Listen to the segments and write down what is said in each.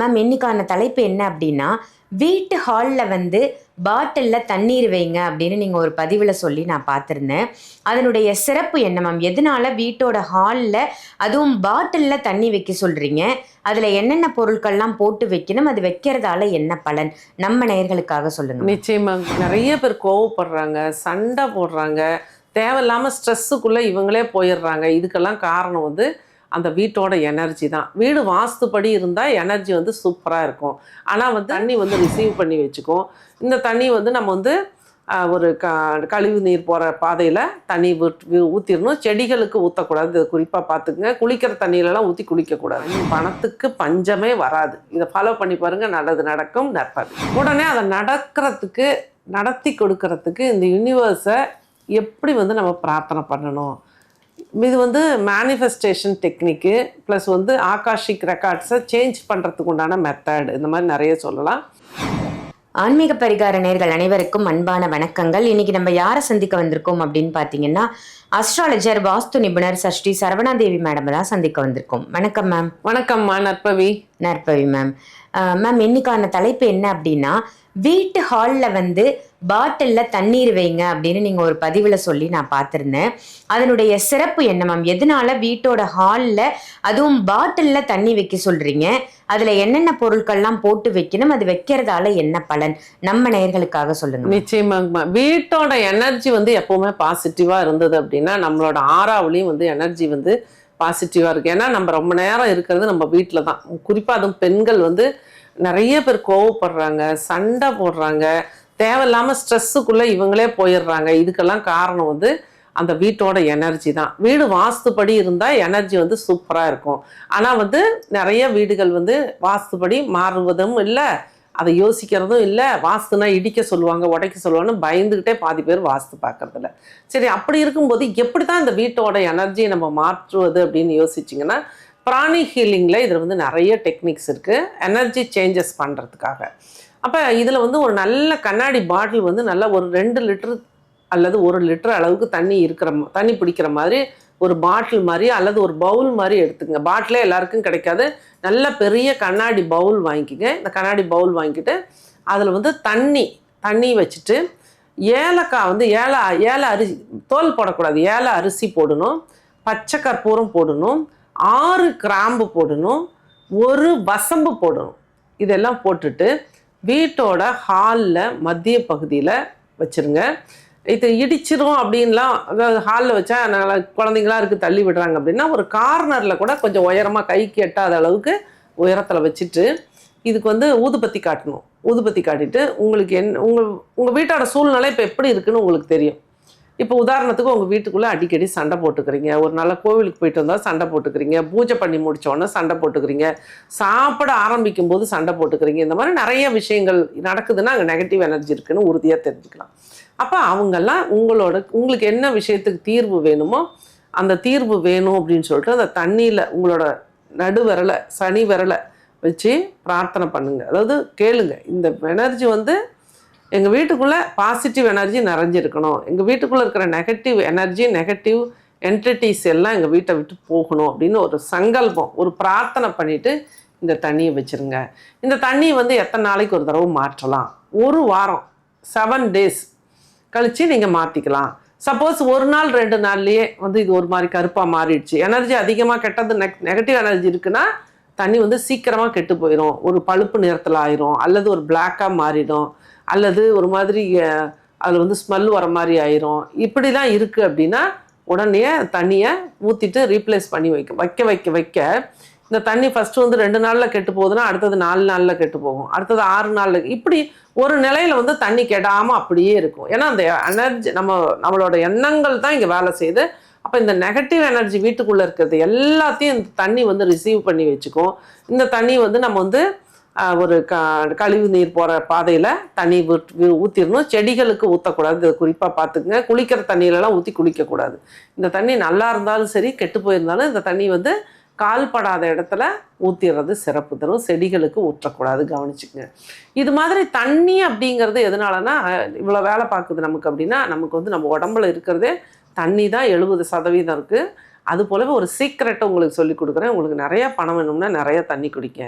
Ma'am இன்னைக்கான தலைப்பு என்ன அப்படின்னா வீட்டு ஹாலில் வந்து பாட்டிலில் தண்ணீர் வைங்க அப்படின்னு நீங்கள் ஒரு பதிவில் சொல்லி நான் பார்த்துருந்தேன். அதனுடைய சிறப்பு என்ன மேம் எதனால வீட்டோட ஹாலில் அதுவும் பாட்டிலில் தண்ணி வைக்க சொல்கிறீங்க அதில் என்னென்ன பொருட்கள்லாம் போட்டு வைக்கணும்? அது வைக்கிறதால என்ன பலன்? நம்ம நேர்களுக்காக சொல்லுங்கள் நிச்சயமாக நிறைய பேர் கோவப்படுறாங்க சண்டை போடுறாங்க தேவையில்லாமல் ஸ்ட்ரெஸ்ஸுக்குள்ளே இவங்களே போயிடுறாங்க. இதுக்கெல்லாம் காரணம் வந்து அந்த வீட்டோட எனர்ஜி தான். வீடு வாஸ்துப்படி இருந்தால் எனர்ஜி வந்து சூப்பராக இருக்கும். ஆனால் வந்து தண்ணி வந்து ரிசீவ் பண்ணி வச்சுக்கும். இந்த தண்ணி வந்து நம்ம வந்து ஒரு க கழிவு நீர் போகிற பாதையில் தண்ணி ஊற்றிடணும் செடிகளுக்கு ஊற்றக்கூடாது குறிப்பாக பார்த்துக்குங்க குளிக்கிற தண்ணியிலலாம் ஊற்றி குளிக்கக்கூடாது. பணத்துக்கு பஞ்சமே வராது. இதை ஃபாலோ பண்ணி பாருங்கள் நல்லது நடக்கும் நற்பது. உடனே அதை நடக்கிறதுக்கு நடத்தி கொடுக்கறதுக்கு இந்த யூனிவர்ஸை எப்படி வந்து நம்ம பிரார்த்தனை பண்ணணும்? இது வந்து மேனிஃபெஸ்டேஷன் டெக்னிக்கு ப்ளஸ் வந்து ஆகாஷிக் ரெக்கார்ட்ஸை சேஞ்ச் பண்ணுறதுக்கு உண்டான மெத்தட் இந்த மாதிரி நிறைய சொல்லலாம். ஆன்மீக பரிகார நேர்கள் அனைவருக்கும் அன்பான வணக்கங்கள். இன்னைக்கு நம்ம யாரை சந்திக்க வந்திருக்கோம் அப்படின்னு பார்த்தீங்கன்னா அஸ்ட்ராலஜர் வாஸ்து நிபுணர் சஷ்டி சரவணாதேவி மேடம் தான் சந்திக்க வந்திருக்கோம். வணக்கம் மேம் வணக்கம்மா நற்பவி. நற்பவி மேம் மேம் இன்னைக்கான தலைப்பு என்ன அப்படின்னா வீட்டு ஹாலில் வந்து பாட்டிலில் தண்ணீர் வைங்க அப்படின்னு நீங்கள் ஒரு பதிவில் சொல்லி நான் பார்த்துருந்தேன் அதனுடைய சிறப்பு என்ன மேம் எதனால வீட்டோட ஹாலில் அதுவும் பாட்டிலில் தண்ணி வைக்க சொல்கிறீங்க அதில் என்னென்ன பொருட்கள்லாம் போட்டு வைக்கணும் அது வைக்கிறதால என்ன பலன்? நம்ம நேர்களுக்காக சொல்லுங்க நிச்சயமாங்கம்மா வீட்டோட எனர்ஜி வந்து எப்போவுமே பாசிட்டிவா இருந்தது அப்படின்னா நம்மளோட ஆறாவிலையும் வந்து எனர்ஜி வந்து பாசிட்டிவாக இருக்குது ஏன்னா நம்ம ரொம்ப நேரம் இருக்கிறது நம்ம வீட்டில் தான். குறிப்பாக அதுவும் பெண்கள் வந்து நிறைய பேர் கோவப்படுறாங்க சண்டை போடுறாங்க தேவையில்லாமல் ஸ்ட்ரெஸ்ஸுக்குள்ளே இவங்களே போயிடுறாங்க. இதுக்கெல்லாம் காரணம் வந்து அந்த வீட்டோட எனர்ஜி தான். வீடு வாஸ்துப்படி இருந்தால் எனர்ஜி வந்து சூப்பராக இருக்கும். ஆனால் வந்து நிறைய வீடுகள் வந்து வாஸ்துப்படி மாறுவதும் இல்லை அதை யோசிக்கிறதும் இல்லை வாஸ்துனா இடிக்க சொல்லுவாங்க உடைக்க சொல்லுவாங்கன்னு பயந்துக்கிட்டே பாதி பேர் வாஸ்து பார்க்கறதில்ல. சரி அப்படி இருக்கும்போது எப்படி தான் இந்த வீட்டோட எனர்ஜியை நம்ம மாற்றுவது அப்படின்னு யோசிச்சிங்கன்னா பிராணி ஹீலிங்கில் இதில் வந்து நிறைய டெக்னிக்ஸ் இருக்குது எனர்ஜி சேஞ்சஸ் பண்ணுறதுக்காக அப்போ இதில் வந்து ஒரு நல்ல கண்ணாடி பாட்டில் வந்து நல்லா ஒரு ரெண்டு லிட்டர் அல்லது ஒரு லிட்டர் அளவுக்கு தண்ணி இருக்கிற தண்ணி பிடிக்கிற மாதிரி ஒரு பாட்டில் மாதிரி அல்லது ஒரு பவுல் மாதிரி எடுத்துக்கங்க. பாட்டிலே எல்லாருக்கும் கிடைக்காது. நல்ல பெரிய கண்ணாடி பவுல் வாங்கிக்கங்க. இந்த கண்ணாடி பவுல் வாங்கிட்டு அதில் வந்து தண்ணி தண்ணி வச்சுட்டு ஏலக்காய் வந்து ஏல ஏல அரிசி தோல் போடக்கூடாது. ஏல அரிசி போடணும். பச்சை கற்பூரம் போடணும். ஆறு கிராம்பு போடணும். ஒரு வசம்பு போடணும். இதெல்லாம் போட்டுட்டு வீட்டோட ஹாலில் மத்திய பகுதியில் வச்சிருங்க. இது இடிச்சிரும் அப்படின்லாம் அதாவது ஹாலில் வச்சா நல்லா குழந்தைங்களாம் இருக்குது தள்ளி விடுறாங்க அப்படின்னா ஒரு கார்னரில் கூட கொஞ்சம் உயரமாக கைக்கு எட்டாத அளவுக்கு உயரத்தில் வச்சுட்டு இதுக்கு வந்து ஊதுபத்தி காட்டணும். ஊதுபத்தி காட்டிட்டு உங்களுக்கு என்ன உங்கள் உங்கள் வீட்டோட சூழ்நிலை இப்போ எப்படி இருக்குன்னு உங்களுக்கு தெரியும். இப்போ உதாரணத்துக்கு உங்கள் வீட்டுக்குள்ளே அடிக்கடி சண்டை போட்டுக்கிறீங்க. ஒரு நல்ல கோவிலுக்கு போயிட்டு வந்தால் சண்டை போட்டுக்கிறீங்க. பூஜை பண்ணி முடித்தோடனே சண்டை போட்டுக்கிறீங்க. சாப்பிட ஆரம்பிக்கும் போது சண்டை போட்டுக்கிறீங்க. இந்த மாதிரி நிறைய விஷயங்கள் நடக்குதுன்னா அங்கே நெகட்டிவ் எனர்ஜி இருக்குன்னு உறுதியாக தெரிஞ்சுக்கலாம். அப்போ அவங்கெல்லாம் உங்களோட உங்களுக்கு என்ன விஷயத்துக்கு தீர்வு வேணுமோ அந்த தீர்வு வேணும் அப்படின்னு சொல்லிட்டு அந்த தண்ணியில் உங்களோட நடுவிரலை சனி விரலை வச்சு பிரார்த்தனை பண்ணுங்க. அதாவது கேளுங்க. இந்த எனர்ஜி வந்து எங்கள் வீட்டுக்குள்ளே பாசிட்டிவ் எனர்ஜி நிறைஞ்சிருக்கணும். எங்கள் வீட்டுக்குள்ளே இருக்கிற நெகட்டிவ் எனர்ஜி நெகட்டிவ் என்டிட்டிஸ் எல்லாம் எங்கள் வீட்டை விட்டு போகணும் அப்படின்னு ஒரு சங்கல்பம் ஒரு பிரார்த்தனை பண்ணிவிட்டு இந்த தண்ணியை வச்சிருங்க. இந்த தண்ணியை வந்து எத்தனை நாளைக்கு ஒரு தடவை மாற்றலாம்? ஒரு வாரம் செவன் டேஸ் கழித்து நீங்கள் மாற்றிக்கலாம் சப்போஸ் ஒரு நாள் ரெண்டு நாள்லேயே வந்து இது ஒரு மாதிரி கருப்பாக மாறிடுச்சு. எனர்ஜி அதிகமாக கெட்டது நெக் நெகட்டிவ் எனர்ஜி இருக்குன்னா தண்ணி வந்து சீக்கிரமாக கெட்டு போயிடும் ஒரு பழுப்பு நிறத்தில் ஆயிரும். அல்லது ஒரு பிளாக்காக மாறிடும். அல்லது ஒரு மாதிரி அதில் வந்து ஸ்மெல் வர மாதிரி ஆயிரும். இப்படிலாம் இருக்குது அப்படின்னா உடனே தண்ணியை ஊற்றிட்டு ரீப்ளேஸ் பண்ணி வைக்க வைக்க வைக்க வைக்க இந்த தண்ணி ஃபஸ்ட்டு வந்து ரெண்டு நாளில் கெட்டு போகுதுன்னா அடுத்தது நாலு நாளில் கெட்டு போகும். அடுத்தது ஆறு நாளில். இப்படி ஒரு நிலையில் வந்து தண்ணி கெடாமல் அப்படியே இருக்கும். ஏன்னா அந்த எனர்ஜி நம்ம நம்மளோட எண்ணங்கள் தான் இங்கே வேலை செய்யுது. அப்போ இந்த நெகட்டிவ் எனர்ஜி வீட்டுக்குள்ளே இருக்கிறது எல்லாத்தையும் இந்த தண்ணி வந்து ரிசீவ் பண்ணி வச்சுக்கும். இந்த தண்ணி வந்து நம்ம வந்து ஒரு க கழிவு நீர் போகிற பாதையில் தண்ணி ஊற்றிடணும் செடிகளுக்கு ஊற்றக்கூடாது இதை குறிப்பாக பார்த்துக்குங்க. குளிக்கிற தண்ணியிலலாம் ஊற்றி குளிக்கக்கூடாது. இந்த தண்ணி நல்லா இருந்தாலும் சரி கெட்டு போயிருந்தாலும் இந்த தண்ணி வந்து கால்படாத இடத்துல ஊற்றிடுறது சிறப்பு தரும். செடிகளுக்கு ஊற்றக்கூடாது கவனிச்சுக்கங்க. இது மாதிரி தண்ணி அப்படிங்கிறது எதனாலனா இவ்வளோ வேலை பார்க்குது நமக்கு அப்படின்னா நமக்கு வந்து நம்ம உடம்புல இருக்கிறதே தண்ணி தான் எழுபது சதவீதம் இருக்குது அது போலவே ஒரு சீக்ரெட்டை உங்களுக்கு சொல்லி கொடுக்குறேன். உங்களுக்கு நிறைய பணம் வேணும்னா நிறையா தண்ணி குடிக்க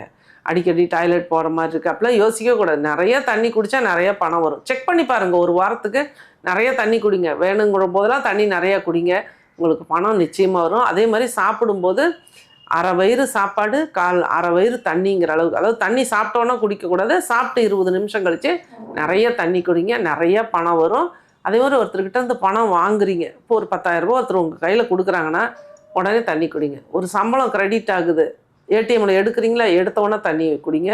அடிக்கடி டாய்லெட் போகிற மாதிரி இருக்குது அப்படிலாம் யோசிக்க கூடாது. நிறைய தண்ணி குடித்தா நிறைய பணம் வரும். செக் பண்ணி பாருங்கள் ஒரு வாரத்துக்கு நிறைய தண்ணி குடிங்க. வேணுங்கிற போதெல்லாம் தண்ணி நிறையா குடிங்க. உங்களுக்கு பணம் நிச்சயமாக வரும். அதே மாதிரி சாப்பிடும்போது அரை வயிறு சாப்பாடு கால் அரை வயிறு தண்ணிங்கிற அளவுக்கு. அதாவது தண்ணி சாப்பிட்டோன்னா குடிக்கக்கூடாது. சாப்பிட்டு இருபது நிமிஷம் கழித்து நிறைய தண்ணி குடிங்க. நிறைய பணம் வரும். அதே மாதிரி ஒருத்தர்கிட்ட இருந்து பணம் வாங்குறீங்க. இப்போ ஒரு பத்தாயிரம் ரூபாய் ஒருத்தர் உங்கள் கையில் கொடுக்குறாங்கன்னா உடனே தண்ணி குடிங்க. ஒரு சம்பளம் கிரெடிட் ஆகுது. ஏடிஎம்மில் எடுக்கிறீங்களா? எடுத்தோடனே தண்ணி குடிங்க.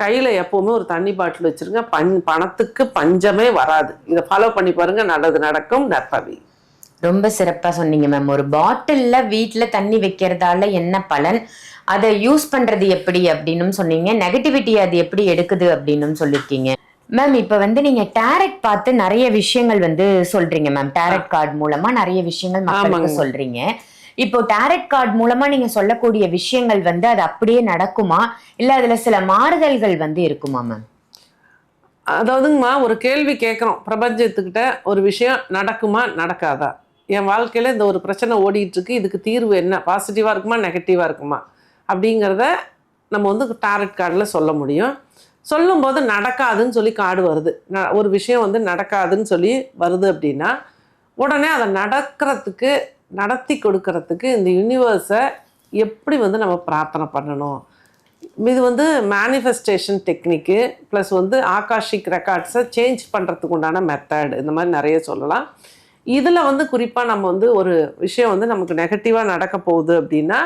கையில் எப்போவுமே ஒரு தண்ணி பாட்டில் வச்சுருங்க. பண் பணத்துக்கு பஞ்சமே வராது. இதை ஃபாலோ பண்ணி பாருங்கள் நல்லது நடக்கும். நற்பவி. ரொம்ப சிறப்பா சொன்னீங்க மேம் ஒரு பாட்டில்ல வீட்ல தண்ணி வைக்கிறதால என்ன பலன்? அதை யூஸ் பண்றது எப்படி அப்படின்னு சொன்னீங்க. நெகட்டிவிட்டி அது எப்படி எடுக்குது அப்படின்னு சொல்லியிருக்கீங்க மேம் இப்ப வந்து நீங்க டேரட் பார்த்து நிறைய விஷயங்கள் வந்து சொல்றீங்க மேம் டேரட் கார்டு மூலமா நிறைய விஷயங்கள் மக்களுக்கு. சொல்றீங்க. இப்போ டேரட் கார்டு மூலமா நீங்க சொல்லக்கூடிய விஷயங்கள் வந்து அது அப்படியே நடக்குமா? இல்ல அதுல சில மாறுதல்கள் வந்து இருக்குமா மேம் அதாவதுங்கம்மா ஒரு கேள்வி கேட்குறோம். பிரபஞ்சத்துக்கிட்ட ஒரு விஷயம் நடக்குமா நடக்காதா? என் வாழ்க்கையில் இந்த ஒரு பிரச்சனை ஓடிட்டுருக்கு. இதுக்கு தீர்வு என்ன? பாசிட்டிவாக இருக்குமா? நெகட்டிவாக இருக்குமா? அப்படிங்கிறத நம்ம வந்து டாரட் கார்டில் சொல்ல முடியும். சொல்லும்போது நடக்காதுன்னு சொல்லி கார்டு வருது. ந- ஒரு விஷயம் வந்து நடக்காதுன்னு சொல்லி வருது அப்படின்னா உடனே அதை நடக்கிறதுக்கு நடத்தி கொடுக்கறதுக்கு இந்த யூனிவர்ஸை எப்படி வந்து நம்ம பிரார்த்தனை பண்ணணும்? இது வந்து மேனிஃபெஸ்டேஷன் டெக்னிக்கு ப்ளஸ் வந்து ஆகாஷிக் ரெக்கார்ட்ஸை சேஞ்ச் பண்ணுறதுக்கு உண்டான மெத்தட் இந்த மாதிரி நிறைய சொல்லலாம். இதில் வந்து குறிப்பாக நம்ம வந்து ஒரு விஷயம் வந்து நமக்கு நெகட்டிவாக நடக்க போகுது அப்படின்னா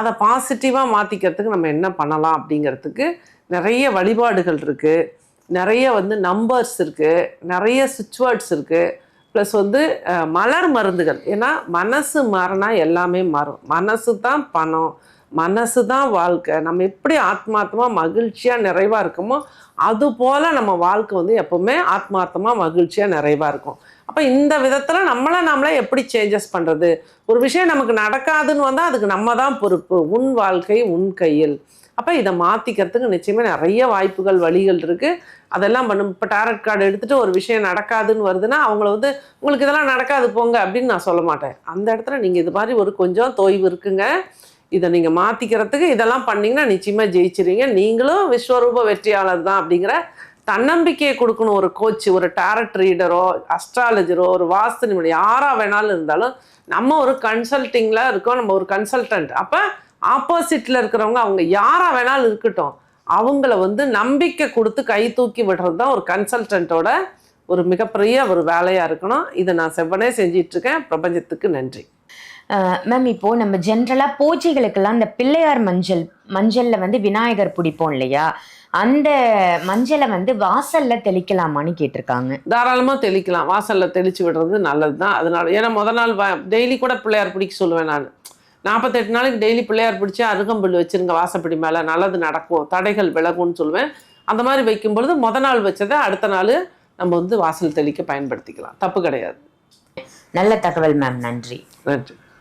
அதை பாசிட்டிவாக மாற்றிக்கிறதுக்கு நம்ம என்ன பண்ணலாம் அப்படிங்கிறதுக்கு நிறைய வழிபாடுகள் இருக்குது நிறைய வந்து நம்பர்ஸ் இருக்குது நிறைய சுவிட்ச்வேர்ட்ஸ் இருக்குது ப்ளஸ் வந்து மலர் மருந்துகள். ஏன்னா மனசு மாறினா எல்லாமே மாறும். மனசு தான் பணம். மனசு தான் வாழ்க்கை. நம்ம எப்படி ஆத்மார்த்தமாக மகிழ்ச்சியாக நிறைவாக இருக்கோமோ அது போல் நம்ம வாழ்க்கை வந்து எப்போவுமே ஆத்மார்த்தமாக மகிழ்ச்சியாக நிறைவாக இருக்கும். அப்போ இந்த விதத்தில் நம்மளை நம்மளே எப்படி சேஞ்சஸ் பண்ணுறது ஒரு விஷயம் நமக்கு நடக்காதுன்னு வந்தால் அதுக்கு நம்ம தான் பொறுப்பு. உன் வாழ்க்கை உன் கையில். அப்போ இதை மாற்றிக்கிறதுக்கு நிச்சயமாக நிறைய வாய்ப்புகள் வழிகள் இருக்குது அதெல்லாம் பண்ணும். இப்போ டேரட் கார்டு எடுத்துகிட்டு ஒரு விஷயம் நடக்காதுன்னு வருதுன்னா அவங்கள வந்து உங்களுக்கு இதெல்லாம் நடக்காது போங்க அப்படின்னு நான் சொல்ல மாட்டேன். அந்த இடத்துல நீங்கள் இது மாதிரி ஒரு கொஞ்சம் தொய்வு இருக்குங்க. இதை நீங்கள் மாற்றிக்கிறதுக்கு இதெல்லாம் பண்ணிங்கன்னா நிச்சயமாக ஜெயிச்சிருவீங்க. நீங்களும் விஸ்வரூப வெற்றியாளர் தான் அப்படிங்கிற தன்னம்பிக்கையை கொடுக்கணும் ஒரு கோச் ஒரு டேரட் ரீடரோ அஸ்ட்ராலஜரோ ஒரு வாஸ்து நிபுணர் யாராக வேணாலும் இருந்தாலும் நம்ம ஒரு கன்சல்ட்டிங்கில் இருக்கோம் நம்ம ஒரு கன்சல்டன்ட் அப்போ ஆப்போசிட்டில் இருக்கிறவங்க அவங்க யாராக வேணாலும் இருக்கட்டும். அவங்கள வந்து நம்பிக்கை கொடுத்து கை தூக்கி விடுறது தான் ஒரு கன்சல்டண்ட்டோட ஒரு மிகப்பெரிய ஒரு வேலையாக இருக்கணும். இதை நான் செவ்வனே செஞ்சிட்ருக்கேன் பிரபஞ்சத்துக்கு நன்றி. மேம் இப்போ நம்ம ஜென்ரலாக பூஜைகளுக்கெல்லாம் இந்த பிள்ளையார் மஞ்சள் மஞ்சளில் வந்து விநாயகர் பிடிப்போம் இல்லையா? அந்த மஞ்சளை வந்து வாசல்ல தெளிக்கலாமான்னு கேட்டிருக்காங்க. தாராளமாக தெளிக்கலாம். வாசலில் தெளித்து விடுறது நல்லது தான் அதனால ஏன்னா முத நாள் டெய்லி கூட பிள்ளையார் பிடிக்க சொல்லுவேன் நான். நாற்பத்தெட்டு நாளைக்கு டெய்லி பிள்ளையார் பிடிச்சி அருகம்புல் வச்சிருங்க வாசப்படி மேலே நல்லது நடக்கும். தடைகள் விலகும்னு சொல்லுவேன். அந்த மாதிரி வைக்கும் பொழுது முத நாள் வச்சதை அடுத்த நாள் நம்ம வந்து வாசல் தெளிக்க பயன்படுத்திக்கலாம். தப்பு கிடையாது. நல்ல தகவல் மேம் நன்றி. நன்றி.